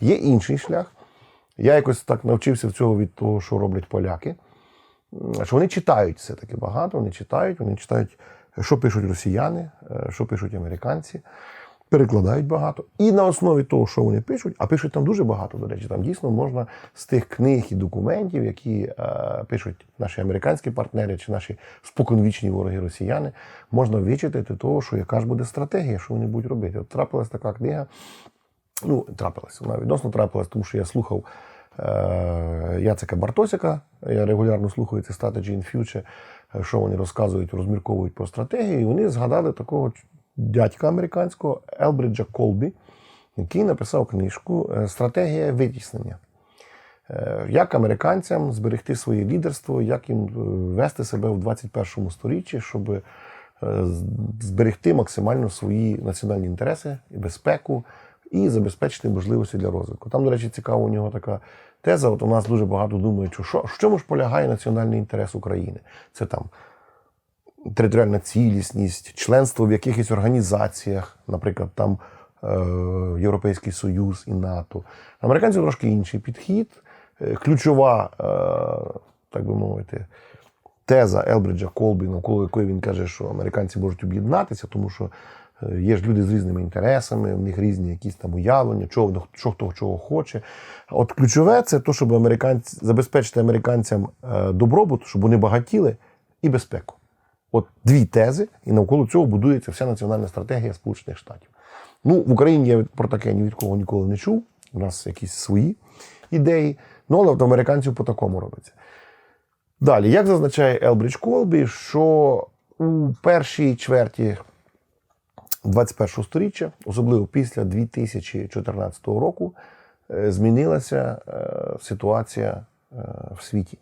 Є інший шлях. Я якось так навчився в цього від того, що роблять поляки. Що вони читають все-таки багато, вони читають, вони читають, що пишуть росіяни, е, що пишуть американці, перекладають багато. І на основі того, що вони пишуть, а пишуть там дуже багато, до речі, там дійсно можна з тих книг і документів, які е, пишуть наші американські партнери чи наші споконвічні вороги росіяни, можна вичитати того, що яка ж буде стратегія, що вони будуть робити. От трапилась така книга. Ну, трапилась, вона відносно трапилась, тому що я слухав е, Яцека Бартосяка. Я регулярно слухаю ці Strategy in Future, е, що вони розказують, розмірковують про стратегію. І вони згадали такого дядька американського Елбриджа Колбі, який написав книжку е, Стратегія витіснення. Е, Як американцям зберегти своє лідерство, як їм вести себе в 21 сторіччі, щоб зберегти максимально свої національні інтереси і безпеку, і забезпечити можливості для розвитку. Там, до речі, цікава у нього така теза. От у нас дуже багато думають, що, в чому ж полягає національний інтерес України? Це там територіальна цілісність, членство в якихось організаціях, наприклад, там е, Європейський Союз і НАТО. Американці трошки інший підхід. Е, Ключова, е, так би мовити, теза Елбриджа Колбі, навколо якої він каже, що американці можуть об'єднатися, тому що є ж люди з різними інтересами, в них різні якісь там уявлення, чого, що хто чого хоче. От ключове це те, щоб американці забезпечити американцям е, добробут, щоб вони багатіли і безпеку. От дві тези, і навколо цього будується вся національна стратегія Сполучених Штатів. Ну, в Україні я про таке ні від кого ніколи не чув. У нас якісь свої ідеї. Ну, але от американців по такому робиться. Далі, як зазначає Елбридж Колбі, що у першій чверті 21 сторіччя, особливо після 2014 року, е, змінилася е, ситуація е, в світі.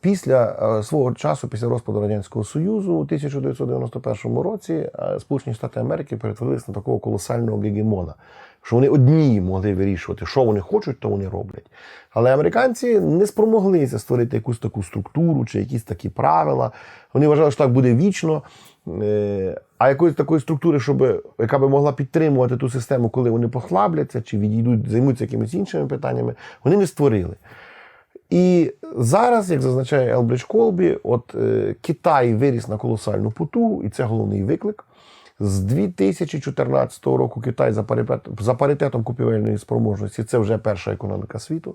Після свого часу, після розпаду Радянського Союзу, у 1991 році Сполучені Штати Америки перетворилися на такого колосального гегемона, що вони одні могли вирішувати, що вони хочуть, то вони роблять. Але американці не спромоглися створити якусь таку структуру чи якісь такі правила. Вони вважали, що так буде вічно. Е, А якоїсь такої структури, щоб, яка би могла підтримувати ту систему, коли вони послабляться чи відійдуть, займуться якимись іншими питаннями, вони не створили. І зараз, як зазначає Елбридж Колбі, от е, Китай виріс на колосальну потугу, і це головний виклик. З 2014 року Китай за, паритет, за паритетом купівельної спроможності це вже перша економіка світу.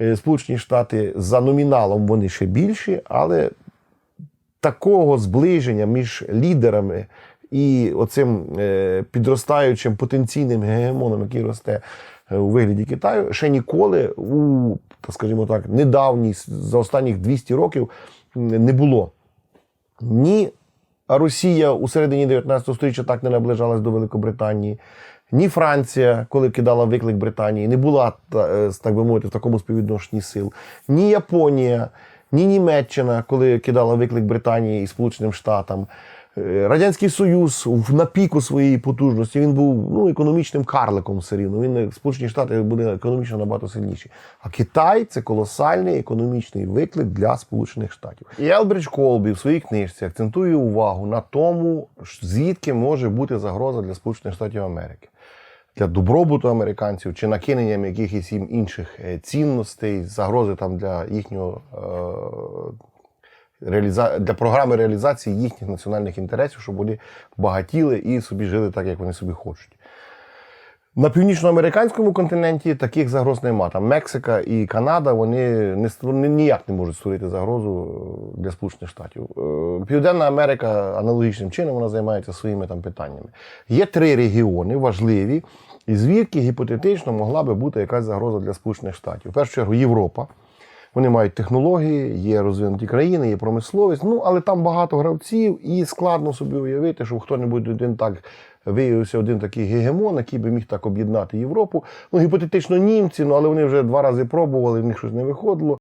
Е, Сполучені Штати за номіналом вони ще більші, але такого зближення між лідерами і оцим е, підростаючим потенційним гегемоном, який росте е, у вигляді Китаю, ще ніколи у, скажімо так, недавній за останніх 200 років не було. Ні Росія у середині 19 століття так не наближалась до Великобританії. Ні Франція, коли кидала виклик Британії, не була е, так би мовити в такому співвідношенні сил. Ні Японія, ні Німеччина, коли кидала виклик Британії і Сполученим Штатам. Е, Радянський Союз на піку своєї потужності він був ну, економічним карликом все рівно. Він е, Сполучені Штати були економічно набагато сильніші. А Китай це колосальний економічний виклик для Сполучених Штатів. І Елбридж Колбі в своїй книжці акцентує увагу на тому, звідки може бути загроза для Сполучених Штатів Америки. Для добробуту американців чи накиненням якихось їм інших е, цінностей, загрози там для їхнього е, реаліза... для програми реалізації їхніх національних інтересів, щоб вони багатіли і собі жили так, як вони собі хочуть. На північноамериканському континенті таких загроз нема. Там Мексика і Канада вони не ніяк не можуть створити загрозу е, для Сполучених Штатів. Південна Америка аналогічним чином вона займається своїми там питаннями. Є три регіони важливі, і звідки гіпотетично могла би бути якась загроза для Сполучених Штатів. В першу чергу Європа. Вони мають технології, є розвинуті країни, є промисловість. Ну але там багато гравців, і складно собі уявити, що хто-небудь один так виявився один такий гегемон, який би міг так об'єднати Європу. Ну, гіпотетично німці, ну але вони вже два рази пробували, в них щось не виходило.